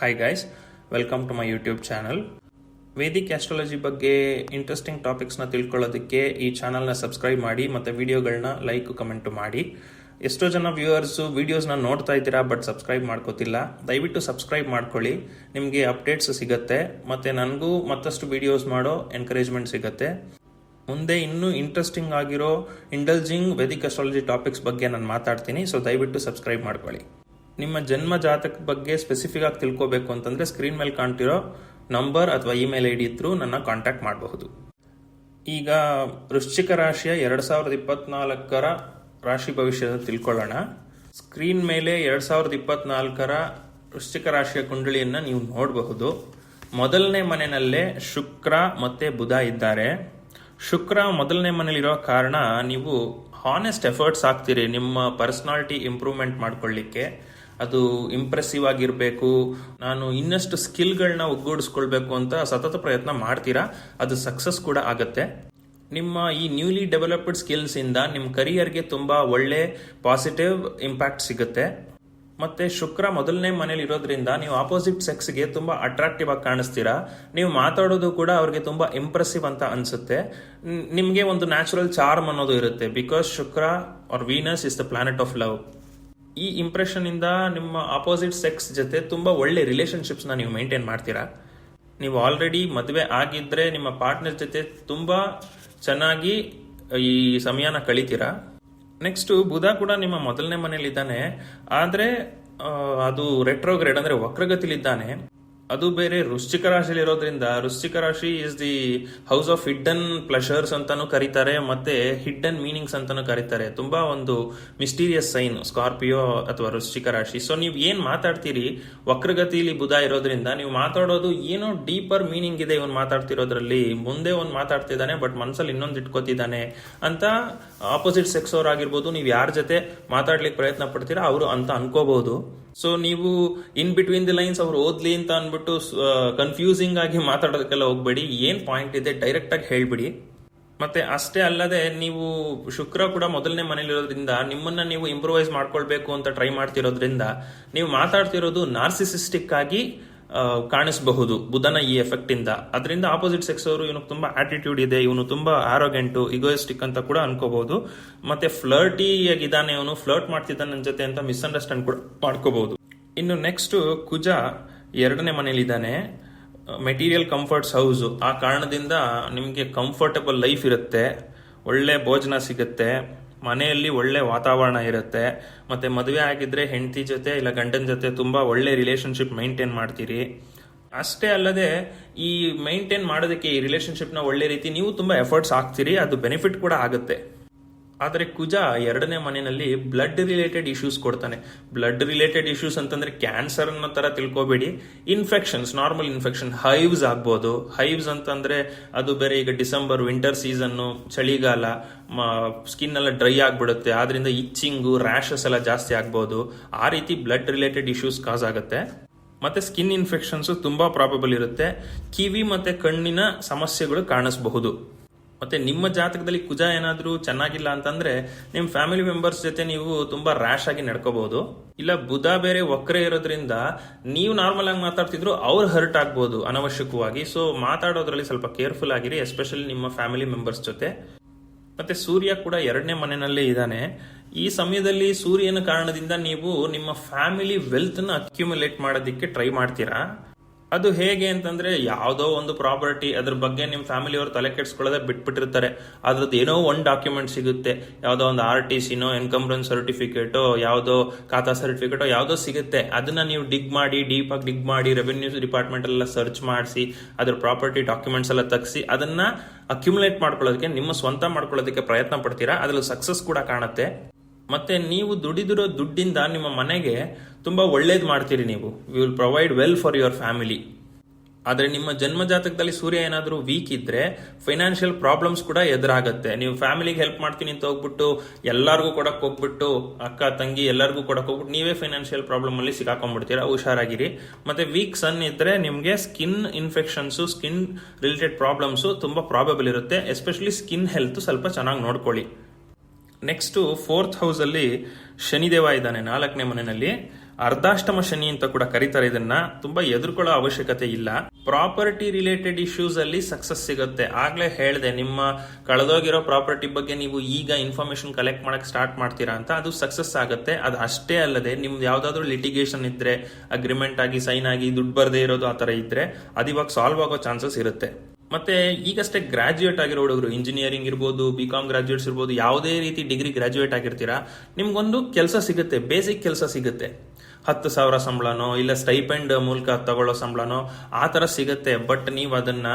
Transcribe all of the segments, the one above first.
Hi guys welcome to my YouTube channel Vedic astrology ಬಗ್ಗೆ interesting ಟಾಪಿಕ್ಸ್ನ ತಿಳ್ಕೊಳ್ಳೋದಕ್ಕೆ ಈ ಚಾನಲ್ನ ಸಬ್ಸ್ಕ್ರೈಬ್ ಮಾಡಿ ಮತ್ತು ವೀಡಿಯೋಗಳನ್ನ ಲೈಕ್ ಕಮೆಂಟ್ ಮಾಡಿ. ಎಷ್ಟೋ ಜನ ವ್ಯೂವರ್ಸು ವೀಡಿಯೋಸ್ನ ನೋಡ್ತಾ ಇದ್ದೀರಾ ಬಟ್ ಸಬ್ಸ್ಕ್ರೈಬ್ ಮಾಡ್ಕೋತಿಲ್ಲ. ದಯವಿಟ್ಟು ಸಬ್ಸ್ಕ್ರೈಬ್ ಮಾಡ್ಕೊಳ್ಳಿ. ನಿಮಗೆ ಅಪ್ಡೇಟ್ಸ್ ಸಿಗುತ್ತೆ ಮತ್ತು ನನಗೂ ಮತ್ತಷ್ಟು ವೀಡಿಯೋಸ್ ಮಾಡೋ ಎನ್ಕರೇಜ್ಮೆಂಟ್ ಸಿಗುತ್ತೆ. ಮುಂದೆ ಇನ್ನೂ ಇಂಟ್ರೆಸ್ಟಿಂಗ್ ಆಗಿರೋ ಇಂಡಲ್ಜಿಂಗ್ ವೇದಿಕ್ ಅಸ್ಟ್ರಾಲಜಿ ಟಾಪಿಕ್ಸ್ ಬಗ್ಗೆ ನಾನು ಮಾತಾಡ್ತೀನಿ ಸೊ ದಯವಿಟ್ಟು ಸಬ್ಸ್ಕ್ರೈಬ್ ಮಾಡ್ಕೊಳ್ಳಿ. ನಿಮ್ಮ ಜನ್ಮ ಜಾತಕ ಬಗ್ಗೆ ಸ್ಪೆಸಿಫಿಕ್ ಆಗಿ ತಿಳ್ಕೋಬೇಕು ಅಂತಂದ್ರೆ ಸ್ಕ್ರೀನ್ ಮೇಲೆ ಕಾಣ್ತಿರೋ ನಂಬರ್ ಅಥವಾ ಇಮೇಲ್ ಐ ಡಿ ಇದ್ರೂ ನನ್ನ ಕಾಂಟ್ಯಾಕ್ಟ್ ಮಾಡಬಹುದು. ಈಗ ವೃಶ್ಚಿಕ ರಾಶಿಯ ಎರಡ್ ಸಾವಿರದ ಇಪ್ಪತ್ನಾಲ್ಕರ ರಾಶಿ ಭವಿಷ್ಯದ ತಿಳ್ಕೊಳ್ಳೋಣ. ಸ್ಕ್ರೀನ್ ಮೇಲೆ ಎರಡ್ ಸಾವಿರದ ಇಪ್ಪತ್ನಾಲ್ಕರ ವೃಶ್ಚಿಕ ರಾಶಿಯ ಕುಂಡಳಿಯನ್ನ ನೀವು ನೋಡಬಹುದು. ಮೊದಲನೇ ಮನೆಯಲ್ಲೇ ಶುಕ್ರ ಮತ್ತೆ ಬುಧ ಇದ್ದಾರೆ. ಶುಕ್ರ ಮೊದಲನೇ ಮನೆಯಲ್ಲಿರೋ ಕಾರಣ ನೀವು ಹಾನೆಸ್ಟ್ ಎಫರ್ಟ್ಸ್ ಆಗ್ತೀರಿ ನಿಮ್ಮ ಪರ್ಸನಾಲಿಟಿ ಇಂಪ್ರೂವ್ಮೆಂಟ್ ಮಾಡ್ಕೊಳ್ಳಿಕ್ಕೆ. ಅದು ಇಂಪ್ರೆಸಿವ್ ಆಗಿರಬೇಕು. ನಾನು ಇನ್ನಷ್ಟು ಸ್ಕಿಲ್ಗಳನ್ನ ಒಗ್ಗೂಡಿಸ್ಕೊಳ್ಬೇಕು ಅಂತ ಸತತ ಪ್ರಯತ್ನ ಮಾಡ್ತೀರಾ? ಅದು ಸಕ್ಸಸ್ ಕೂಡ ಆಗತ್ತೆ. ನಿಮ್ಮ ಈ ನ್ಯೂಲಿ ಡೆವಲಪ್ಡ್ ಸ್ಕಿಲ್ಸ್ ಇಂದ ನಿಮ್ಮ ಕರಿಯರ್ಗೆ ತುಂಬಾ ಒಳ್ಳೆ ಪಾಸಿಟಿವ್ ಇಂಪ್ಯಾಕ್ಟ್ ಸಿಗುತ್ತೆ. ಮತ್ತೆ ಶುಕ್ರ ಮೊದಲನೇ ಮನೇಲಿ ಇರೋದ್ರಿಂದ ನೀವು ಆಪೋಸಿಟ್ ಸೆಕ್ಸ್ಗೆ ತುಂಬಾ ಅಟ್ರಾಕ್ಟಿವ್ ಆಗಿ ಕಾಣಿಸ್ತೀರಾ? ನೀವು ಮಾತಾಡೋದು ಕೂಡ ಅವ್ರಿಗೆ ತುಂಬಾ ಇಂಪ್ರೆಸಿವ್ ಅಂತ ಅನ್ಸುತ್ತೆ. ನಿಮಗೆ ನಿಮ್ಗೆ ಒಂದು ನ್ಯಾಚುರಲ್ ಚಾರ್ಮ್ ಅನ್ನೋದು ಇರುತ್ತೆ. Because Shukra or Venus is the planet of love ಈ ಇಂಪ್ರೆಷನ್ ಇಂದ ನಿಮ್ಮ ಆಪೋಸಿಟ್ ಸೆಕ್ಸ್ ಜೊತೆ ತುಂಬಾ ಒಳ್ಳೆ ರಿಲೇಶನ್ಶಿಪ್ಸ್ನ ನೀವು ಮೇಂಟೈನ್ ಮಾಡ್ತೀರಾ? ನೀವು ಆಲ್ರೆಡಿ ಮದುವೆ ಆಗಿದ್ರೆ ನಿಮ್ಮ ಪಾರ್ಟ್ನರ್ ಜೊತೆ ತುಂಬಾ ಚೆನ್ನಾಗಿ ಈ ಸಮಯನ ಕಳಿತೀರಾ? ನೆಕ್ಸ್ಟ್ ಬುಧ ಕೂಡ ನಿಮ್ಮ ಮೊದಲನೇ ಮನೇಲಿ ಇದ್ದಾನೆ ಆದ್ರೆ ಅದು ರೆಟ್ರೋಗ್ರೇಡ್ ಅಂದ್ರೆ ವಕ್ರಗತಿಲಿದ್ದಾನೆ. ಅದು ಬೇರೆ ವೃಶ್ಚಿಕ ರಾಶಿಯಲ್ಲಿ ಇರೋದ್ರಿಂದ ವೃಶ್ಚಿಕ ರಾಶಿ is the house of hidden pleasures ಅಂತಾನು ಕರೀತಾರೆ, ಮತ್ತೆ ಹಿಡ್ಡನ್ ಮೀನಿಂಗ್ಸ್ ಅಂತಾನು ಕರೀತಾರೆ. ತುಂಬಾ ಒಂದು ಮಿಸ್ಟೀರಿಯಸ್ ಸೈನ್ ಸ್ಕಾರ್ಪಿಯೋ ಅಥವಾ ವೃಶ್ಚಿಕ ರಾಶಿ. ಸೊ ನೀವು ಏನ್ ಮಾತಾಡ್ತೀರಿ? ವಕ್ರಗತಿಲಿ ಬುಧ ಇರೋದ್ರಿಂದ ನೀವು ಮಾತಾಡೋದು ಏನೋ ಡೀಪರ್ ಮೀನಿಂಗ್ ಇದೆ ಇವನ್ ಮಾತಾಡ್ತಿರೋದ್ರಲ್ಲಿ. ಮುಂದೆ ಒಂದ್ ಮಾತಾಡ್ತಿದ್ದಾನೆ ಬಟ್ ಮನ್ಸಲ್ಲಿ ಇನ್ನೊಂದು ಇಟ್ಕೋತಿದ್ದಾನೆ ಅಂತ ಆಪೋಸಿಟ್ ಸೆಕ್ಸ್ ಅವ್ರು ಆಗಿರ್ಬೋದು, ನೀವು ಯಾರ ಜೊತೆ ಮಾತಾಡ್ಲಿಕ್ಕೆ ಪ್ರಯತ್ನ ಪಡ್ತೀರಾ, ಅವರು ಅಂತ ಅನ್ಕೋಬಹುದು ಸೊ ನೀವು ಇನ್ ಬಿಟ್ವೀನ್ ದಿ ಲೈನ್ಸ್ ಅವ್ರು ಓದ್ಲಿ ಅಂತ ಅನ್ಬಿಟ್ಟು ಕನ್ಫ್ಯೂಸಿಂಗ್ ಆಗಿ ಮಾತಾಡೋದಕ್ಕೆಲ್ಲ ಹೋಗ್ಬೇಡಿ. ಏನ್ ಪಾಯಿಂಟ್ ಇದೆ? ಡೈರೆಕ್ಟ್ ಆಗಿ ಹೇಳ್ಬಿಡಿ. ಮತ್ತೆ ಅಷ್ಟೇ ಅಲ್ಲದೆ, ನೀವು ಶುಕ್ರ ಕೂಡ ಮೊದಲನೇ ಮನೇಲಿರೋದ್ರಿಂದ, ನಿಮ್ಮನ್ನ ನೀವು ಇಂಪ್ರೂವೈಸ್ ಮಾಡ್ಕೊಳ್ಬೇಕು ಅಂತ ಟ್ರೈ ಮಾಡ್ತಿರೋದ್ರಿಂದ, ನೀವು ಮಾತಾಡ್ತಿರೋದು ನಾರ್ಸಿಸಿಸ್ಟಿಕ್ ಆಗಿ ಕಾಣಿಸಬಹುದು ಬುಧನ ಈ ಎಫೆಕ್ಟ್ ಇಂದ. ಅದರಿಂದ ಆಪೋಸಿಟ್ ಸೆಕ್ಸ್ ಅವರು ಇವನು ತುಂಬಾ ಆಟಿಟ್ಯೂಡ್ ಇದೆ, ಇವನು ತುಂಬಾ ಆರೋಗೆಂಟು ಇಗೋಯಿಸ್ಟಿಕ್ ಅಂತ ಕೂಡ ಅನ್ಕೋಬಹುದು. ಮತ್ತೆ ಫ್ಲರ್ಟಿ ಆಗಿದ್ದಾನೆ ಇವನು ಫ್ಲರ್ಟ್ ಮಾಡ್ತಿದ್ದಾನೆ ನನ್ನ ಜೊತೆ ಅಂತ ಮಿಸ್ಅಂಡರ್ಸ್ಟ್ಯಾಂಡ್ ಕೂಡ ಮಾಡ್ಕೋಬಹುದು. ಇನ್ನು ನೆಕ್ಸ್ಟ್ ಕುಜ ಎರಡನೇ ಮನೇಲಿದ್ದಾನೆ. ಮೆಟೀರಿಯಲ್ ಕಂಫರ್ಟ್ಸ್ ಹೌಸ್ ಆ ಕಾರಣದಿಂದ ನಿಮಗೆ ಕಂಫರ್ಟಬಲ್ ಲೈಫ್ ಇರುತ್ತೆ. ಒಳ್ಳೆ ಭೋಜನ ಸಿಗುತ್ತೆ. ಮನೆಯಲ್ಲಿ ಒಳ್ಳೆ ವಾತಾವರಣ ಇರುತ್ತೆ, ಮತ್ತೆ ಮದುವೆ ಆಗಿದ್ರೆ ಹೆಂಡತಿ ಜೊತೆ ಇಲ್ಲ ಗಂಡನ ಜೊತೆ ತುಂಬಾ ಒಳ್ಳೆ ರಿಲೇಶನ್ಶಿಪ್ ಮೈಂಟೈನ್ ಮಾಡ್ತೀರಿ. ಅಷ್ಟೇ ಅಲ್ಲದೆ ಈ ಮೈಂಟೈನ್ ಮಾಡೋದಕ್ಕೆ ಈ ರಿಲೇಶನ್ಶಿಪ್ನ ಒಳ್ಳೆ ರೀತಿ ನೀವು ತುಂಬಾ ಎಫರ್ಟ್ಸ್ ಹಾಕ್ತೀರಿ, ಅದು ಬೆನಿಫಿಟ್ ಕೂಡ ಆಗುತ್ತೆ. ಆದರೆ ಕುಜ ಎರಡನೇ ಮನೆಯಲ್ಲಿ ಬ್ಲಡ್ ರಿಲೇಟೆಡ್ ಇಶ್ಯೂಸ್ ಕೊಡ್ತಾನೆ. ಬ್ಲಡ್ ರಿಲೇಟೆಡ್ ಇಶ್ಯೂಸ್ ಅಂತಂದ್ರೆ ಕ್ಯಾನ್ಸರ್ ಅನ್ನೋ ತರ ತಿಳ್ಕೊಬೇಡಿ. ಇನ್ಫೆಕ್ಷನ್ಸ್ ನಾರ್ಮಲ್ ಇನ್ಫೆಕ್ಷನ್ ಹೈವ್ಸ್ ಆಗ್ಬೋದು. ಹೈವ್ಸ್ ಅಂತಂದ್ರೆ ಅದು ಬೇರೆ ಈಗ ಡಿಸೆಂಬರ್ ವಿಂಟರ್ ಸೀಸನ್ ಚಳಿಗಾಲ ಸ್ಕಿನ್ ಎಲ್ಲ ಡ್ರೈ ಆಗ್ಬಿಡುತ್ತೆ. ಆದ್ರಿಂದ ಇಚ್ಚಿಂಗು ರ್ಯಾಷಸ್ ಎಲ್ಲ ಜಾಸ್ತಿ ಆಗ್ಬೋದು. ಆ ರೀತಿ ಬ್ಲಡ್ ರಿಲೇಟೆಡ್ ಇಶ್ಯೂಸ್ ಕಾಸ್ ಆಗುತ್ತೆ. ಮತ್ತೆ ಸ್ಕಿನ್ ಇನ್ಫೆಕ್ಷನ್ಸ್ ತುಂಬಾ ಪ್ರಾಬಬಲ್ ಇರುತ್ತೆ. ಕಿವಿ ಮತ್ತೆ ಕಣ್ಣಿನ ಸಮಸ್ಯೆಗಳು ಕಾಣಿಸಬಹುದು. ಮತ್ತೆ ನಿಮ್ಮ ಜಾತಕದಲ್ಲಿ ಕುಜ ಏನಾದರೂ ಚೆನ್ನಾಗಿಲ್ಲ ಅಂತಂದ್ರೆ ನಿಮ್ಮ ಫ್ಯಾಮಿಲಿ ಮೆಂಬರ್ಸ್ ಜೊತೆ ನೀವು ತುಂಬಾ ರ್ಯಾಶ್ ಆಗಿ ನಡ್ಕೋಬಹುದು. ಇಲ್ಲ ಬುಧ ಬೇರೆ ಒಕ್ಕರೆ ಇರೋದ್ರಿಂದ ನೀವು ನಾರ್ಮಲ್ ಆಗಿ ಮಾತಾಡ್ತಿದ್ರು ಅವ್ರು ಹರ್ಟ್ ಆಗ್ಬೋದು ಅನವಶ್ಯಕವಾಗಿ. ಸೊ ಮಾತಾಡೋದ್ರಲ್ಲಿ ಸ್ವಲ್ಪ ಕೇರ್ಫುಲ್ ಆಗಿರಿ ಎಸ್ಪೆಷಲಿ ನಿಮ್ಮ ಫ್ಯಾಮಿಲಿ ಮೆಂಬರ್ಸ್ ಜೊತೆ. ಮತ್ತೆ ಸೂರ್ಯ ಕೂಡ ಎರಡನೇ ಮನೆಯಲ್ಲೇ ಇದ್ದಾನೆ. ಈ ಸಮಯದಲ್ಲಿ ಸೂರ್ಯನ ಕಾರಣದಿಂದ ನೀವು ನಿಮ್ಮ ಫ್ಯಾಮಿಲಿ ವೆಲ್ತ್ನ ಅಕ್ಯುಮುಲೇಟ್ ಮಾಡೋದಿಕ್ಕೆ ಟ್ರೈ ಮಾಡ್ತೀರಾ? ಅದು ಹೇಗೆ ಅಂತಂದ್ರೆ ಯಾವುದೋ ಒಂದು ಪ್ರಾಪರ್ಟಿ ಅದ್ರ ಬಗ್ಗೆ ನಿಮ್ಮ ಫ್ಯಾಮಿಲಿ ಅವರು ತಲೆ ಕೆಡ್ಸ್ಕೊಳ್ಳೋದೇ ಬಿಟ್ಬಿಟ್ಟಿರ್ತಾರೆ. ಅದ್ರದ್ದು ಏನೋ ಒಂದು ಡಾಕ್ಯುಮೆಂಟ್ ಸಿಗುತ್ತೆ. ಯಾವುದೋ ಒಂದು ಆರ್ ಟಿ ಸಿನೋ ಇನ್ಕಮ್ರೆನ್ಸ್ ಸರ್ಟಿಫಿಕೇಟೋ ಯಾವುದೋ ಖಾತಾ ಸರ್ಟಿಫಿಕೇಟೋ ಯಾವುದೋ ಸಿಗುತ್ತೆ. ಅದನ್ನ ನೀವು ಡಿಗ್ ಮಾಡಿ ಡೀಪ್ ಆಗಿ ಡಿಗ್ ಮಾಡಿ ರೆವೆನ್ಯೂ ಡಿಪಾರ್ಟ್ಮೆಂಟ್ ಎಲ್ಲ ಸರ್ಚ್ ಮಾಡಿಸಿ, ಅದ್ರ ಪ್ರಾಪರ್ಟಿ ಡಾಕ್ಯುಮೆಂಟ್ಸ್ ಎಲ್ಲ ತಗ್ಸಿ, ಅದನ್ನ ಅಕ್ಯುಮುಲೇಟ್ ಮಾಡ್ಕೊಳ್ಳೋದಕ್ಕೆ, ನಿಮ್ಮ ಸ್ವಂತ ಮಾಡ್ಕೊಳ್ಳೋದಕ್ಕೆ ಪ್ರಯತ್ನ ಪಡ್ತೀರಾ? ಅದ್ರಲ್ಲಿ ಸಕ್ಸಸ್ ಕೂಡ ಕಾಣುತ್ತೆ. ಮತ್ತೆ ನೀವು ದುಡಿದಿರೋ ದುಡ್ಡಿಂದ ನಿಮ್ಮ ಮನೆಗೆ ತುಂಬಾ ಒಳ್ಳೇದು ಮಾಡ್ತೀರಿ ನೀವು. You will provide well for your family ಆದರೆ ನಿಮ್ಮ ಜನ್ಮ ಜಾತಕದಲ್ಲಿ ಸೂರ್ಯ ಏನಾದರೂ ವೀಕ್ ಇದ್ರೆ ಫೈನಾನ್ಷಿಯಲ್ ಪ್ರಾಬ್ಲಮ್ಸ್ ಕೂಡ ಎದುರಾಗುತ್ತೆ. ನೀವು ಫ್ಯಾಮಿಲಿಗೆ ಹೆಲ್ಪ್ ಮಾಡ್ತೀನಿ ಅಂತ ಹೋಗ್ಬಿಟ್ಟು ಎಲ್ಲರಿಗೂ ಕೊಡಕ್ಕೆ ಹೋಗ್ಬಿಟ್ಟು, ಅಕ್ಕ, ತಂಗಿ ಎಲ್ಲರಿಗೂ ಕೊಡಕ್ಕೆ ಹೋಗ್ಬಿಟ್ಟು ನೀವೇ ಫೈನಾನ್ಷಿಯಲ್ ಪ್ರಾಬ್ಲಮ್ ಅಲ್ಲಿ ಸಿಕ್ಕಾಕೊಂಡ್ಬಿಡ್ತೀರಾ? ಹುಷಾರಾಗಿರಿ. ಮತ್ತೆ ವೀಕ್ ಸನ್ ಇದ್ರೆ ನಿಮಗೆ skin infections skin related problems ತುಂಬಾ ಪ್ರಾಬಬಲ್ ಇರುತ್ತೆ. ಎಸ್ಪೆಷಲಿ ಸ್ಕಿನ್ ಹೆಲ್ತ್ ಸ್ವಲ್ಪ ಚೆನ್ನಾಗಿ ನೋಡ್ಕೊಳ್ಳಿ. ನೆಕ್ಸ್ಟ್ ಫೋರ್ತ್ ಹೌಸ್ ಅಲ್ಲಿ ಶನಿದೇವ ಇದ್ದಾನೆ, ನಾಲ್ಕನೇ ಮನೆಯಲ್ಲಿ. ಅರ್ಧಾಷ್ಟಮ ಶನಿ ಅಂತ ಕೂಡ ಕರೀತಾರೆ, ಇದನ್ನ ತುಂಬಾ ಎದುರ್ಕೊಳ್ಳೋ ಅವಶ್ಯಕತೆ ಇಲ್ಲ. ಪ್ರಾಪರ್ಟಿ ರಿಲೇಟೆಡ್ ಇಶ್ಯೂಸ್ ಅಲ್ಲಿ ಸಕ್ಸಸ್ ಸಿಗುತ್ತೆ. ಆಗ್ಲೇ ಹೇಳಿದೆ, ನಿಮ್ಮ ಕಳೆದೋಗಿರೋ ಪ್ರಾಪರ್ಟಿ ಬಗ್ಗೆ ನೀವು ಈಗ ಇನ್ಫಾರ್ಮೇಶನ್ ಕಲೆಕ್ಟ್ ಮಾಡಕ್ ಸ್ಟಾರ್ಟ್ ಮಾಡ್ತೀರಾ ಅಂತ, ಅದು ಸಕ್ಸಸ್ ಆಗುತ್ತೆ. ಅದು ಅಷ್ಟೇ ಅಲ್ಲದೆ, ನಿಮ್ದು ಯಾವ್ದಾದ್ರು ಲಿಟಿಗೇಷನ್ ಇದ್ರೆ ಅಗ್ರಿಮೆಂಟ್ ಆಗಿ ಸೈನ್ ಆಗಿ, ದುಡ್ಡು ಬರದೇ ಇರೋದು ಆ ತರ ಇದ್ರೆ, ಅದು ಇವಾಗ ಸಾಲ್ವ್ ಆಗೋ ಚಾನ್ಸಸ್ ಇರುತ್ತೆ. ಮತ್ತೆ ಈಗಷ್ಟೇ ಗ್ರಾಜ್ಯುಯೇಟ್ ಆಗಿರೋ ಹುಡುಗರು ಇಂಜಿನಿಯರಿಂಗ್ ಇರ್ಬೋದು ಬಿ ಕಾಮ್ ಗ್ರಾಜ್ಯುಯೇಟ್ಸ್ ಇರ್ಬೋದು, ಯಾವುದೇ ರೀತಿ ಡಿಗ್ರಿ ಗ್ರಾಜ್ಯುಯೇಟ್ ಆಗಿರ್ತೀರಾ, ನಿಮ್ಗೊಂದು ಕೆಲಸ ಸಿಗುತ್ತೆ ಬೇಸಿಕ್ ಕೆಲಸ ಸಿಗುತ್ತೆ. ಹತ್ತು ಸಾವಿರ ಸಂಬಳನೋ, ಇಲ್ಲ ಸ್ಟೈಪೆಂಡ್ ಮೂಲಕ ತಗೊಳ್ಳೋ ಸಂಬಳನೋ, ಆ ಥರ ಸಿಗುತ್ತೆ. ಬಟ್ ನೀವು ಅದನ್ನ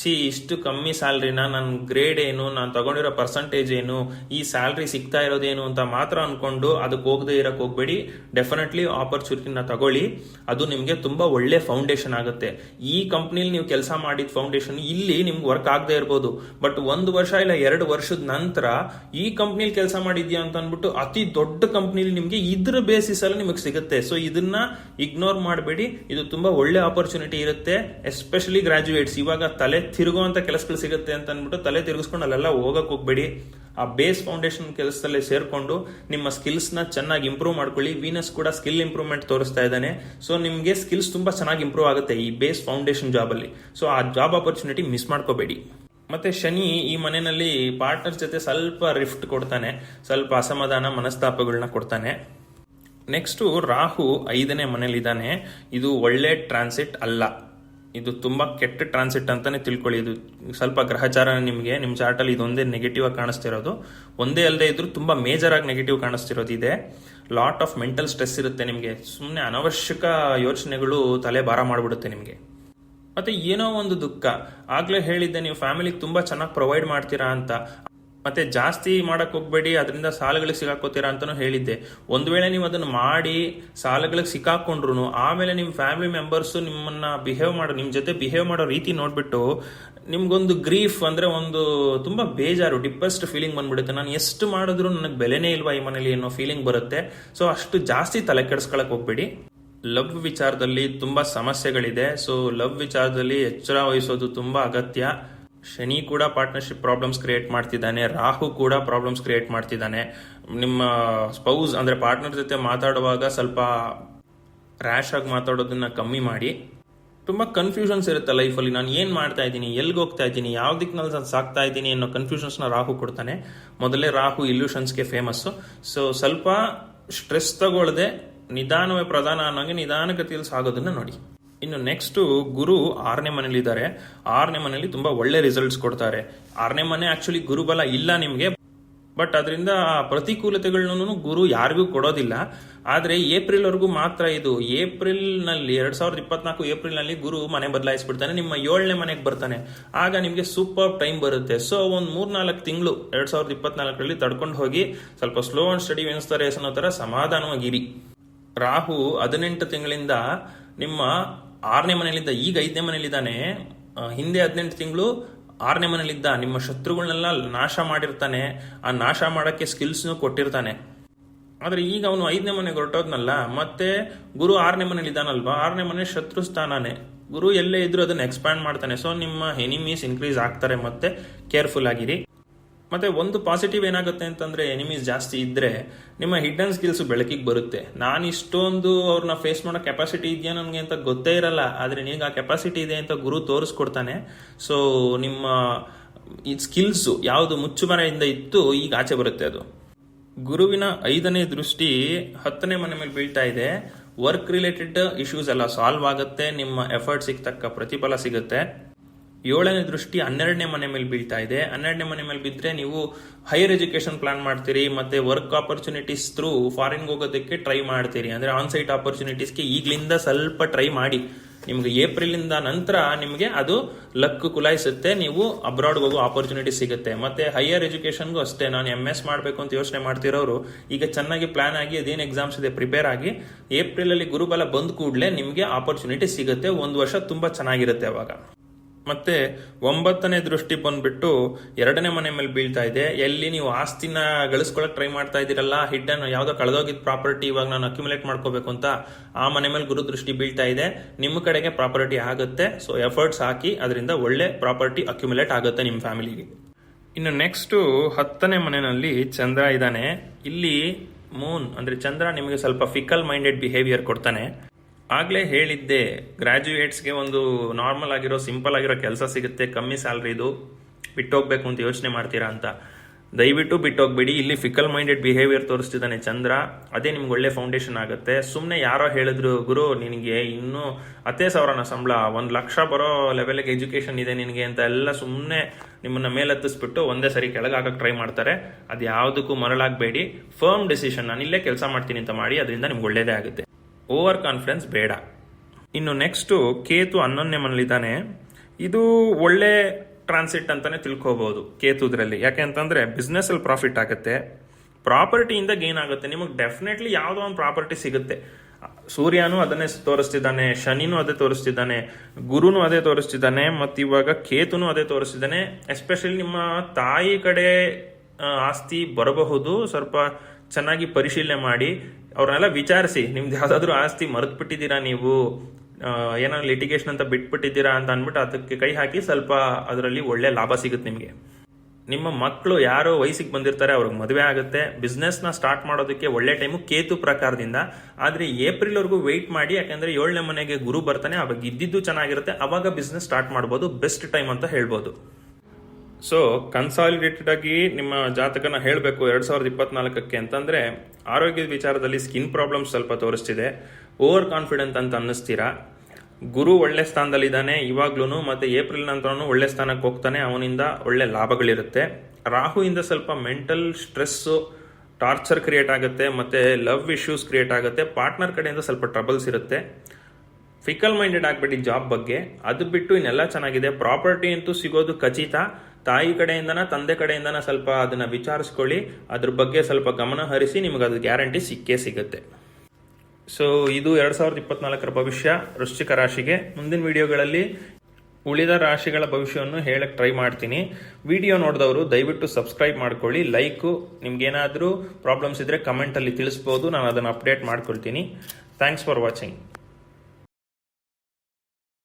ಸಿ ಇಷ್ಟು ಕಮ್ಮಿ ಸ್ಯಾಲ್ರಿನ ನನ್ನ ಗ್ರೇಡ್ ಏನು, ನಾನು ತಗೊಂಡಿರೋ ಪರ್ಸಂಟೇಜ್ ಏನು, ಈ ಸ್ಯಾಲ್ರಿ ಸಿಗ್ತಾ ಇರೋದೇನು ಅಂತ ಮಾತ್ರ ಅನ್ಕೊಂಡು ಅದಕ್ಕೆ ಹೋಗದೆ ಇರಕ್ಕೆ ಹೋಗ್ಬೇಡಿ. ಡೆಫಿನೆಟ್ಲಿ ಆಪರ್ಚುನಿಟಿನ ತಗೊಳ್ಳಿ. ಅದು ನಿಮಗೆ ತುಂಬಾ ಒಳ್ಳೆ ಫೌಂಡೇಶನ್ ಆಗುತ್ತೆ. ಈ ಕಂಪ್ನಿಲಿ ನೀವು ಕೆಲಸ ಮಾಡಿದ ಫೌಂಡೇಶನ್ ಇಲ್ಲಿ ನಿಮ್ಗೆ ವರ್ಕ್ ಆಗದೆ ಇರ್ಬೋದು. ಬಟ್ ಒಂದು ವರ್ಷ ಇಲ್ಲ, ಎರಡು ವರ್ಷದ ನಂತರ ಈ ಕಂಪ್ನಿಲಿ ಕೆಲಸ ಮಾಡಿದ್ಯಾ ಅಂತ ಅಂದ್ಬಿಟ್ಟು ಅತಿ ದೊಡ್ಡ ಕಂಪ್ನಿಲಿ ನಿಮಗೆ ಇದ್ರ ಬೇಸಿಸ್ ಅಲ್ಲಿ ನಿಮಗೆ ಸಿಗುತ್ತೆ. ಸೊ ಇದನ್ನ ಇಗ್ನೋರ್ ಮಾಡಬೇಡಿ. ಇದು ತುಂಬಾ ಒಳ್ಳೆ ಆಪರ್ಚುನಿಟಿ ಇರುತ್ತೆ ಎಸ್ಪೆಷಲಿ ಗ್ರಾಜುಯೇಟ್ಸ್ ಇವಾಗ ತಲೆ ತಿರುಗುವಂತ ಕೆಲಸಗಳು ಸಿಗುತ್ತೆ ಅಂತ ಅಂದ್ಬಿಟ್ಟು ತಲೆ ತಿರುಗಿಸ್ಕೊಂಡು ಅಲ್ಲೆಲ್ಲ ಹೋಗಕ್ಕೆ ಹೋಗ್ಬೇಡಿ. ಆ ಬೇಸ್ ಫೌಂಡೇಶನ್ ಕೆಲಸದಲ್ಲಿ ಸೇರಿಕೊಂಡು ನಿಮ್ಮ ಸ್ಕಿಲ್ಸ್ನ ಚೆನ್ನಾಗಿ ಇಂಪ್ರೂವ್ ಮಾಡ್ಕೊಳ್ಳಿ. ವೀನಸ್ ಕೂಡ ಸ್ಕಿಲ್ ಇಂಪ್ರೂವ್ಮೆಂಟ್ ತೋರಿಸ್ತಾ ಇದ್ದಾನೆ. ಸೊ ನಿಮಗೆ ಸ್ಕಿಲ್ಸ್ ತುಂಬಾ ಚೆನ್ನಾಗಿ ಇಂಪ್ರೂವ್ ಆಗುತ್ತೆ ಈ ಬೇಸ್ ಫೌಂಡೇಶನ್ ಜಾಬ್ ಅಲ್ಲಿ ಸೊ ಆ ಜಾಬ್ ಆಪರ್ಚುನಿಟಿ ಮಿಸ್ ಮಾಡ್ಕೋಬೇಡಿ. ಮತ್ತೆ ಶನಿ ಈ ಮನೆಯಲ್ಲಿ ಪಾರ್ಟ್ನರ್ ಜೊತೆ ಸ್ವಲ್ಪ ರಿಫ್ಟ್ ಕೊಡ್ತಾನೆ. ಸ್ವಲ್ಪ ಅಸಮಾಧಾನ ಮನಸ್ತಾಪಗಳನ್ನ ಕೊಡ್ತಾನೆ. ನೆಕ್ಸ್ಟು ರಾಹು ಐದನೇ ಮನೇಲಿದ್ದಾನೆ ಇದು ಒಳ್ಳೆ ಟ್ರಾನ್ಸಿಟ್ ಅಲ್ಲ. ಇದು ತುಂಬಾ ಕೆಟ್ಟ ಟ್ರಾನ್ಸಿಟ್ ಅಂತಾನೆ ತಿಳ್ಕೊಳ್ಳಿ. ಇದು ಸ್ವಲ್ಪ ಗ್ರಹಚಾರ ನಿಮಗೆ ನಿಮ್ಮ ಚಾರ್ಟಲ್ಲಿ ಇದೊಂದೇ ನೆಗೆಟಿವ್ ಆಗಿ ಕಾಣಿಸ್ತಿರೋದು. ಒಂದೇ ಅಲ್ಲದೆ ಇದ್ರೂ ತುಂಬಾ ಮೇಜರ್ ಆಗಿ ನೆಗೆಟಿವ್ ಕಾಣಿಸ್ತಿರೋದು ಇದೆ. ಲಾಟ್ ಆಫ್ ಮೆಂಟಲ್ ಸ್ಟ್ರೆಸ್ ಇರುತ್ತೆ ನಿಮಗೆ. ಸುಮ್ಮನೆ ಅನವಶ್ಯಕ ಯೋಚನೆಗಳು ತಲೆ ಭಾರ ಮಾಡಿಬಿಡುತ್ತೆ ನಿಮಗೆ. ಮತ್ತೆ ಏನೋ ಒಂದು ದುಃಖ. ಆಗ್ಲೇ ಹೇಳಿದ್ದೆ, ನೀವು ಫ್ಯಾಮಿಲಿಗೆ ತುಂಬಾ ಚೆನ್ನಾಗಿ ಪ್ರೊವೈಡ್ ಮಾಡ್ತೀರಾ ಅಂತ. ಮತ್ತೆ ಜಾಸ್ತಿ ಮಾಡಕ್ ಹೋಗ್ಬೇಡಿ, ಅದರಿಂದ ಸಾಲಗಳಿಗೆ ಸಿಗಾಕೋತೀರಾ ಅಂತಾನು ಹೇಳಿದ್ದೆ. ಒಂದ್ ವೇಳೆ ನೀವು ಅದನ್ನ ಮಾಡಿ ಸಾಲಗಳಿಗೆ ಸಿಕ್ಕಾಕೊಂಡ್ರು ಆಮೇಲೆ ನಿಮ್ಮ ಫ್ಯಾಮಿಲಿ ಮೆಂಬರ್ಸ್ ನಿಮ್ಮನ್ನ ಬಿಹೇವ್ ಮಾಡೋ, ನಿಮ್ ಜೊತೆ ಬಿಹೇವ್ ಮಾಡೋ ರೀತಿ ನೋಡ್ಬಿಟ್ಟು ನಿಮ್ಗೊಂದು ಗ್ರೀಫ್ ಅಂದ್ರೆ ಒಂದು ತುಂಬಾ ಬೇಜಾರು ಡಿಪ್ಪೆಸ್ಟ್ ಫೀಲಿಂಗ್ ಬಂದ್ಬಿಡುತ್ತೆ. ನಾನು ಎಷ್ಟು ಮಾಡಿದ್ರು ನನಗೆ ಬೆಲೆನೇ ಇಲ್ವಾ ಈ ಮನೇಲಿ ಅನ್ನೋ ಫೀಲಿಂಗ್ ಬರುತ್ತೆ. ಸೊ ಅಷ್ಟು ಜಾಸ್ತಿ ತಲೆ ಕೆಡಿಸ್ಕೊಳಕ್ ಹೋಗ್ಬೇಡಿ. ಲವ್ ವಿಚಾರದಲ್ಲಿ ತುಂಬಾ ಸಮಸ್ಯೆಗಳಿದೆ. ಸೊ ಲವ್ ವಿಚಾರದಲ್ಲಿ ಎಚ್ಚರ ವಹಿಸೋದು ತುಂಬಾ ಅಗತ್ಯ. ಶನಿ ಕೂಡ ಪಾರ್ಟ್ನರ್ಶಿಪ್ ಪ್ರಾಬ್ಲಮ್ಸ್ ಕ್ರಿಯೇಟ್ ಮಾಡ್ತಿದ್ದಾನೆ, ರಾಹು ಕೂಡ ಪ್ರಾಬ್ಲಮ್ಸ್ ಕ್ರಿಯೇಟ್ ಮಾಡ್ತಿದ್ದಾನೆ. ನಿಮ್ಮ ಸ್ಪೌಸ್ ಅಂದ್ರೆ ಪಾರ್ಟ್ನರ್ ಜೊತೆ ಮಾತಾಡುವಾಗ ಸ್ವಲ್ಪ ರ್ಯಾಶ್ ಆಗಿ ಮಾತಾಡೋದನ್ನ ಕಮ್ಮಿ ಮಾಡಿ. ತುಂಬಾ ಕನ್ಫ್ಯೂಷನ್ಸ್ ಇರುತ್ತೆ ಲೈಫಲ್ಲಿ ನಾನು ಏನು ಮಾಡ್ತಾ ಇದ್ದೀನಿ ಎಲ್ಲಿಗೆ ಹೋಗ್ತಾ ಇದ್ದೀನಿ, ಯಾವ ದಿಕ್ಕಿನಲ್ಲಿ ಸಾಕ್ತಾ ಇದ್ದೀನಿ ಅನ್ನೋ ನ ರಾಹು ಕೊಡ್ತಾನೆ. ಮೊದಲೇ ರಾಹು ಇಲ್ಯೂಷನ್ಸ್ಗೆ ಫೇಮಸ್ಸು ಸೊ ಸ್ವಲ್ಪ ಸ್ಟ್ರೆಸ್ ತಗೊಳ್ಳದೆ ನಿಧಾನವೇ ಪ್ರಧಾನ ಅನ್ನೋಂಗೆ ನಿಧಾನಗತಿಯಲ್ಲಿ ಸಾಗೋದನ್ನ ನೋಡಿ. ಇನ್ನು ನೆಕ್ಸ್ಟ್ ಗುರು ಆರನೇ ಮನೇಲಿದ್ದಾರೆ ಆರನೇ ಮನೇಲಿ ತುಂಬಾ ಒಳ್ಳೆ ರಿಸಲ್ಟ್ಸ್ ಕೊಡ್ತಾರೆ. ಆರನೇ ಮನೆ ಆ್ಯಕ್ಚುಲಿ ಗುರುಬಲ ಇಲ್ಲ ನಿಮಗೆ. ಬಟ್ ಅದರಿಂದ ಪ್ರತಿಕೂಲತೆಗಳನ್ನು ಗುರು ಯಾರಿಗೂ ಕೊಡೋದಿಲ್ಲ. ಆದರೆ ಏಪ್ರಿಲ್ ವರೆಗೂ ಮಾತ್ರ ಇದು. ಏಪ್ರಿಲ್ನಲ್ಲಿ, ಎರಡು ಸಾವಿರದ ಇಪ್ಪತ್ನಾಲ್ಕು ಏಪ್ರಿಲ್ನಲ್ಲಿ ಗುರು ಮನೆ ಬದಲಾಯಿಸ್ಬಿಡ್ತಾನೆ. ನಿಮ್ಮ ಏಳನೇ ಮನೆಗೆ ಬರ್ತಾನೆ. ಆಗ ನಿಮಗೆ ಸೂಪರ್ ಟೈಮ್ ಬರುತ್ತೆ. ಸೊ ಒಂದ್ ಮೂರ್ನಾಲ್ಕು ತಿಂಗಳು, ಎರಡು ಸಾವಿರದ ಇಪ್ಪತ್ನಾಲ್ಕರಲ್ಲಿ ತಡ್ಕೊಂಡು ಹೋಗಿ, ಸ್ವಲ್ಪ ಸ್ಲೋ ಅಂಡ್ ಸ್ಟಡಿ ಎನಿಸ್ತಾರೆ ಅನ್ನೋ ತರ ಸಮಾಧಾನವಾಗಿರಿ. ರಾಹು ಹದಿನೆಂಟು ತಿಂಗಳಿಂದ ನಿಮ್ಮ ಆರನೇ ಮನೆಯಲ್ಲಿದ್ದ ಈಗ ಐದನೇ ಮನೆಯಲ್ಲಿದ್ದಾನೆ ಆ, ಹಿಂದೆ ಹದಿನೆಂಟು ತಿಂಗಳು ಆರನೇ ಮನೆಯಲ್ಲಿದ್ದ ನಿಮ್ಮ ಶತ್ರುಗಳನ್ನೆಲ್ಲ ನಾಶ ಮಾಡಿರ್ತಾನೆ ಆ ನಾಶ ಮಾಡೋಕ್ಕೆ ಸ್ಕಿಲ್ಸ್ನು ಕೊಟ್ಟಿರ್ತಾನೆ. ಆದರೆ ಈಗ ಅವನು ಐದನೇ ಮನೆಗೆ ಹೊರಟೋದ್ನಲ್ಲ ಮತ್ತೆ ಗುರು ಆರನೇ ಮನೇಲಿದ್ದಾನಲ್ವಾ ಆರನೇ ಮನೆ ಶತ್ರು ಸ್ಥಾನನೇ. ಗುರು ಎಲ್ಲೇ ಇದ್ರೂ ಅದನ್ನು ಎಕ್ಸ್ಪ್ಯಾಂಡ್ ಮಾಡ್ತಾನೆ. ಸೊ ನಿಮ್ಮ ಎನಿಮೀಸ್ ಇನ್ಕ್ರೀಸ್ ಆಗ್ತಾರೆ ಮತ್ತೆ ಕೇರ್ಫುಲ್ ಆಗಿರಿ. ಮತ್ತೆ ಒಂದು ಪಾಸಿಟಿವ್ ಏನಾಗುತ್ತೆ ಅಂತಂದ್ರೆ ಎನಿಮೀಸ್ ಜಾಸ್ತಿ ಇದ್ರೆ ನಿಮ್ಮ ಹಿಡನ್ ಸ್ಕಿಲ್ಸ್ ಬೆಳಕಿಗೆ ಬರುತ್ತೆ. ನಾನು ಇಷ್ಟೊಂದು ಅವ್ರನ್ನ ಫೇಸ್ ಮಾಡೋ ಕೆಪಾಸಿಟಿ ಇದೆಯಾ ನನಗೆ ಅಂತ ಗೊತ್ತೇ ಇರಲ್ಲ. ಆದ್ರೆ ನೀವು ಆ ಕೆಪಾಸಿಟಿ ಇದೆ ಅಂತ ಗುರು ತೋರಿಸ್ಕೊಡ್ತಾನೆ. ಸೊ ನಿಮ್ಮ ಈ ಸ್ಕಿಲ್ಸ್ ಯಾವುದು ಮುಚ್ಚುಮರೆಯಿಂದ ಇತ್ತು, ಈಗ ಆಚೆ ಬರುತ್ತೆ ಅದು. ಗುರುವಿನ ಐದನೇ ದೃಷ್ಟಿ ಹತ್ತನೇ ಮನೆ ಮೇಲೆ ಬೀಳ್ತಾ ಇದೆ. ವರ್ಕ್ ರಿಲೇಟೆಡ್ ಇಶ್ಯೂಸ್ ಎಲ್ಲ ಸಾಲ್ವ್ ಆಗುತ್ತೆ. ನಿಮ್ಮ ಎಫರ್ಟ್ಸಿಗೆ ತಕ್ಕ ಪ್ರತಿಫಲ ಸಿಗುತ್ತೆ. ಏಳನೇ ದೃಷ್ಟಿ ಹನ್ನೆರಡನೇ ಮನೆ ಮೇಲೆ ಬೀಳ್ತಾ ಇದೆ. ಹನ್ನೆರಡನೇ ಮನೆ ಮೇಲೆ ಬಿದ್ದರೆ ನೀವು ಹೈಯರ್ ಎಜುಕೇಶನ್ ಪ್ಲಾನ್ ಮಾಡ್ತೀರಿ, ಮತ್ತೆ ವರ್ಕ್ ಆಪರ್ಚುನಿಟೀಸ್ ಥ್ರೂ ಫಾರಿನ್ಗೆ ಹೋಗೋದಕ್ಕೆ ಟ್ರೈ ಮಾಡ್ತೀರಿ. ಅಂದರೆ ಆನ್ ಸೈಟ್ ಆಪರ್ಚುನಿಟೀಸ್ಗೆ ಈಗಲಿಂದ ಸ್ವಲ್ಪ ಟ್ರೈ ಮಾಡಿ. ನಿಮ್ಗೆ ಏಪ್ರಿಲ್ ಇಂದ ನಂತರ ನಿಮಗೆ ಅದು ಲಕ್ ಕುಲಾಯಿಸುತ್ತೆ, ನೀವು ಅಬ್ರಾಡ್ ಹೋಗೋ ಆಪರ್ಚುನಿಟಿ ಸಿಗುತ್ತೆ. ಮತ್ತೆ ಹೈಯರ್ ಎಜುಕೇಶನ್ಗೂ ಅಷ್ಟೇ, ನಾನು ಎಂ ಎಸ್ ಮಾಡಬೇಕು ಅಂತ ಯೋಚನೆ ಮಾಡ್ತಿರೋರು, ಈಗ ಚೆನ್ನಾಗಿ ಪ್ಲಾನ್ ಆಗಿ ಅದೇನು ಎಕ್ಸಾಮ್ಸ್ ಇದೆ ಪ್ರಿಪೇರ್ ಆಗಿ ಏಪ್ರಿಲ್ ಅಲ್ಲಿ ಗುರುಬಲ ಬಂದ ಕೂಡಲೇ ನಿಮಗೆ ಆಪರ್ಚುನಿಟಿ ಸಿಗುತ್ತೆ. ಒಂದು ವರ್ಷ ತುಂಬಾ ಚೆನ್ನಾಗಿರುತ್ತೆ ಅವಾಗ. ಮತ್ತೆ ಒಂಬತ್ತನೇ ದೃಷ್ಟಿ ಬಂದ್ಬಿಟ್ಟು ಎರಡನೇ ಮನೆ ಮೇಲೆ ಬೀಳ್ತಾ ಇದೆ. ಎಲ್ಲಿ ನೀವು ಆಸ್ತಿನ ಗಳಿಸ್ಕೊಳಕ್ ಟ್ರೈ ಮಾಡ್ತಾ ಇದ್ದೀರಲ್ಲ ಹಿಡ್ಡನ್ ಯಾವ್ದೋ ಕಳೆದೋಗಿದ್ ಪ್ರಾಪರ್ಟಿ ಇವಾಗ ನಾನು ಅಕ್ಯುಮುಲೇಟ್ ಮಾಡ್ಕೋಬೇಕು ಅಂತ ಆ ಮನೆ ಮೇಲೆ ಗುರು ದೃಷ್ಟಿ ಬೀಳ್ತಾ ಇದೆ. ನಿಮ್ಮ ಕಡೆಗೆ ಪ್ರಾಪರ್ಟಿ ಆಗುತ್ತೆ. ಸೊ ಎಫರ್ಟ್ಸ್ ಹಾಕಿ ಅದರಿಂದ ಒಳ್ಳೆ ಪ್ರಾಪರ್ಟಿ ಅಕ್ಯುಮುಲೇಟ್ ಆಗುತ್ತೆ ನಿಮ್ಮ ಫ್ಯಾಮಿಲಿಗೆ ಇನ್ನು ನೆಕ್ಸ್ಟ್ ಹತ್ತನೇ ಮನೆಯಲ್ಲಿ ಚಂದ್ರ ಇದ್ದಾನೆ. ಇಲ್ಲಿ ಮೂನ್ ಅಂದರೆ ಚಂದ್ರ ನಿಮಗೆ ಸ್ವಲ್ಪ ಫಿಕಲ್ ಮೈಂಡೆಡ್ ಬಿಹೇವಿಯರ್ ಕೊಡ್ತಾನೆ. ಆಗಲೇ ಹೇಳಿದ್ದೆ ಗ್ರ್ಯಾಜುಯೇಟ್ಸ್ಗೆ ಒಂದು ನಾರ್ಮಲ್ ಆಗಿರೋ ಸಿಂಪಲ್ ಆಗಿರೋ ಕೆಲಸ ಸಿಗುತ್ತೆ, ಕಮ್ಮಿ ಸ್ಯಾಲ್ರಿದು ಬಿಟ್ಟೋಗ್ಬೇಕು ಅಂತ ಯೋಚನೆ ಮಾಡ್ತೀರಾ ಅಂತ. ದಯವಿಟ್ಟು ಬಿಟ್ಟೋಗ್ಬೇಡಿ, ಇಲ್ಲಿ ಫಿಕಲ್ ಮೈಂಡೆಡ್ ಬಿಹೇವಿಯರ್ ತೋರಿಸ್ತಿದ್ದಾನೆ ಚಂದ್ರ. ಅದೇ ನಿಮ್ಗೆ ಒಳ್ಳೆ ಫೌಂಡೇಶನ್ ಆಗುತ್ತೆ. ಸುಮ್ಮನೆ ಯಾರೋ ಹೇಳಿದ್ರು, ಗುರು, ನಿನಗೆ ಇನ್ನೂ ಹತ್ತೇ ಸಾವಿರನ ಸಂಬಳ, ಒಂದು ಲಕ್ಷ ಬರೋ ಲೆವೆಲ್ಗೆ ಎಜುಕೇಷನ್ ಇದೆ ನಿನಗೆ ಅಂತ ಎಲ್ಲ ಸುಮ್ಮನೆ ನಿಮ್ಮನ್ನ ಮೇಲೆತ್ತಿಸ್ಬಿಟ್ಟು ಒಂದೇ ಸರಿ ಕೆಳಗೆ ಟ್ರೈ ಮಾಡ್ತಾರೆ. ಅದು ಯಾವುದಕ್ಕೂ ಮರಳಾಗಬೇಡಿ. ಫರ್ಮ್ ಡಿಸಿಷನ್ ನಾನು ಇಲ್ಲೇ ಕೆಲಸ ಮಾಡ್ತೀನಿ ಅಂತ ಮಾಡಿ, ಅದರಿಂದ ನಿಮ್ಗೆ ಒಳ್ಳೇದೇ ಆಗುತ್ತೆ. ಓವರ್ ಕಾನ್ಫಿಡೆನ್ಸ್ ಬೇಡ. ಇನ್ನು ನೆಕ್ಸ್ಟು ಕೇತು ಹನ್ನೊಂದನೇ ಮನೇಲಿದ್ದಾನೆ. ಇದು ಒಳ್ಳೆ ಟ್ರಾನ್ಸಿಟ್ ಅಂತಾನೆ ತಿಳ್ಕೋಬಹುದು ಕೇತುದ್ರಲ್ಲಿ. ಯಾಕೆ ಅಂತಂದ್ರೆ ಬಿಸ್ನೆಸ್ ಅಲ್ಲಿ ಪ್ರಾಫಿಟ್ ಆಗುತ್ತೆ. ಪ್ರಾಪರ್ಟಿಯಿಂದ ಗೇನ್ ಆಗುತ್ತೆ. ನಿಮಗೆ ಡೆಫಿನೆಟ್ಲಿ ಯಾವುದೋ ಒಂದು ಪ್ರಾಪರ್ಟಿ ಸಿಗುತ್ತೆ. ಸೂರ್ಯನೂ ಅದನ್ನೇ ತೋರಿಸ್ತಿದ್ದಾನೆ, ಶನಿನೂ ಅದೇ ತೋರಿಸ್ತಿದ್ದಾನೆ, ಗುರುನು ಅದೇ ತೋರಿಸ್ತಿದ್ದಾನೆ, ಮತ್ತು ಇವಾಗ ಕೇತುನು ಅದೇ ತೋರಿಸ್ತಿದ್ದಾನೆ. ಎಸ್ಪೆಷಲಿ ನಿಮ್ಮ ತಾಯಿ ಕಡೆ ಆಸ್ತಿ ಬರಬಹುದು. ಸ್ವಲ್ಪ ಚೆನ್ನಾಗಿ ಪರಿಶೀಲನೆ ಮಾಡಿ. ಅವ್ರನ್ನೆಲ್ಲ ವಿಚಾರಿಸಿ, ನಿಮ್ದು ಯಾವುದಾದ್ರೂ ಆಸ್ತಿ ಮರೆತು ಬಿಟ್ಟಿದ್ದೀರಾ ನೀವು ಏನೋ ಲಿಟಿಗೇಷನ್ ಅಂತ ಬಿಟ್ಬಿಟ್ಟಿದ್ದೀರಾ ಅಂತ ಅಂದ್ಬಿಟ್ಟು ಅದಕ್ಕೆ ಕೈ ಹಾಕಿ ಸ್ವಲ್ಪ ಅದರಲ್ಲಿ ಒಳ್ಳೆ ಲಾಭ ಸಿಗುತ್ತೆ ನಿಮಗೆ. ನಿಮ್ಮ ಮಕ್ಕಳು ಯಾರೋ ವಯಸ್ಸಿಗೆ ಬಂದಿರ್ತಾರೆ, ಅವ್ರಿಗೆ ಮದುವೆ ಆಗುತ್ತೆ. ಬಿಸ್ನೆಸ್ನ ಸ್ಟಾರ್ಟ್ ಮಾಡೋದಕ್ಕೆ ಒಳ್ಳೆ ಟೈಮು ಕೇತು ಪ್ರಕಾರದಿಂದ. ಆದರೆ ಏಪ್ರಿಲ್ವರೆಗೂ ವೆಯ್ಟ್ ಮಾಡಿ, ಯಾಕಂದ್ರೆ ಏಳನೇ ಮನೆಗೆ ಗುರು ಬರ್ತಾನೆ, ಅವಾಗ ಇದ್ದಿದ್ದು ಚೆನ್ನಾಗಿರುತ್ತೆ, ಅವಾಗ ಬಿಸ್ನೆಸ್ ಸ್ಟಾರ್ಟ್ ಮಾಡ್ಬೋದು ಬೆಸ್ಟ್ ಟೈಮ್ ಅಂತ ಹೇಳ್ಬೋದು. ಸೊ ಕನ್ಸಾಲಿಡೇಟೆಡ್ ಆಗಿ ನಿಮ್ಮ ಜಾತಕನ ಹೇಳಬೇಕು ಎರಡ್ ಸಾವಿರದ ಇಪ್ಪತ್ನಾಲ್ಕಕ್ಕೆ ಅಂತಂದ್ರೆ, ಆರೋಗ್ಯದ ವಿಚಾರದಲ್ಲಿ ಸ್ಕಿನ್ ಪ್ರಾಬ್ಲಮ್ ಸ್ವಲ್ಪ ತೋರಿಸ್ತಿದೆ. ಓವರ್ ಕಾನ್ಫಿಡೆಂಟ್ ಅಂತ ಅನ್ನಿಸ್ತೀರಾ? ಗುರು ಒಳ್ಳೆ ಸ್ಥಾನದಲ್ಲಿದ್ದಾನೆ ಇವಾಗ್ಲೂ ಮತ್ತೆ ಏಪ್ರಿಲ್ ನಂತರನೂ ಒಳ್ಳೆ ಸ್ಥಾನಕ್ಕೆ ಹೋಗ್ತಾನೆ, ಅವನಿಂದ ಒಳ್ಳೆ ಲಾಭಗಳಿರುತ್ತೆ. ರಾಹುವಿಂದ ಸ್ವಲ್ಪ ಮೆಂಟಲ್ ಸ್ಟ್ರೆಸ್ಸು ಟಾರ್ಚರ್ ಕ್ರಿಯೇಟ್ ಆಗುತ್ತೆ, ಮತ್ತೆ ಲವ್ ಇಶ್ಯೂಸ್ ಕ್ರಿಯೇಟ್ ಆಗುತ್ತೆ ಪಾರ್ಟ್ನರ್ ಕಡೆಯಿಂದ ಸ್ವಲ್ಪ ಟ್ರಬಲ್ಸ್ ಇರುತ್ತೆ. ಫಿಕಲ್ ಮೈಂಡೆಡ್ ಆಗಬೇಡಿ ಜಾಬ್ ಬಗ್ಗೆ, ಅದು ಬಿಟ್ಟು ಇನ್ನೆಲ್ಲ ಚೆನ್ನಾಗಿದೆ. ಪ್ರಾಪರ್ಟಿ ಅಂತೂ ಸಿಗೋದು ಖಚಿತ. ತಾಯಿ ಕಡೆಯಿಂದನ ತಂದೆ ಕಡೆಯಿಂದನ ಸ್ವಲ್ಪ ಅದನ್ನ ವಿಚಾರಿಸ್ಕೊಳ್ಳಿ, ಅದ್ರ ಬಗ್ಗೆ ಸ್ವಲ್ಪ ಗಮನ ಹರಿಸಿ ನಿಮಗೆ ಅದು ಗ್ಯಾರಂಟಿ ಸಿಕ್ಕೇ ಸಿಗುತ್ತೆ. ಸೊ ಇದು ಎರಡು ಸಾವಿರದ ಇಪ್ಪತ್ನಾಲ್ಕರ ಭವಿಷ್ಯ, ವೃಶ್ಚಿಕ ರಾಶಿಗೆ. ಮುಂದಿನ ವಿಡಿಯೋಗಳಲ್ಲಿ ಉಳಿದ ರಾಶಿಗಳ ಭವಿಷ್ಯವನ್ನು ಹೇಳಕ್ಕೆ ಟ್ರೈ ಮಾಡ್ತೀನಿ. ವಿಡಿಯೋ ನೋಡಿದವರು ದಯವಿಟ್ಟು ಸಬ್ಸ್ಕ್ರೈಬ್ ಮಾಡ್ಕೊಳ್ಳಿ ಲೈಕು ನಿಮ್ಗೇನಾದರೂ ಪ್ರಾಬ್ಲಮ್ಸ್ ಇದ್ದರೆ ಕಮೆಂಟಲ್ಲಿ ತಿಳಿಸ್ಬೋದು, ನಾನು ಅದನ್ನು ಅಪ್ಡೇಟ್ ಮಾಡ್ಕೊಳ್ತೀನಿ. Thanks for watching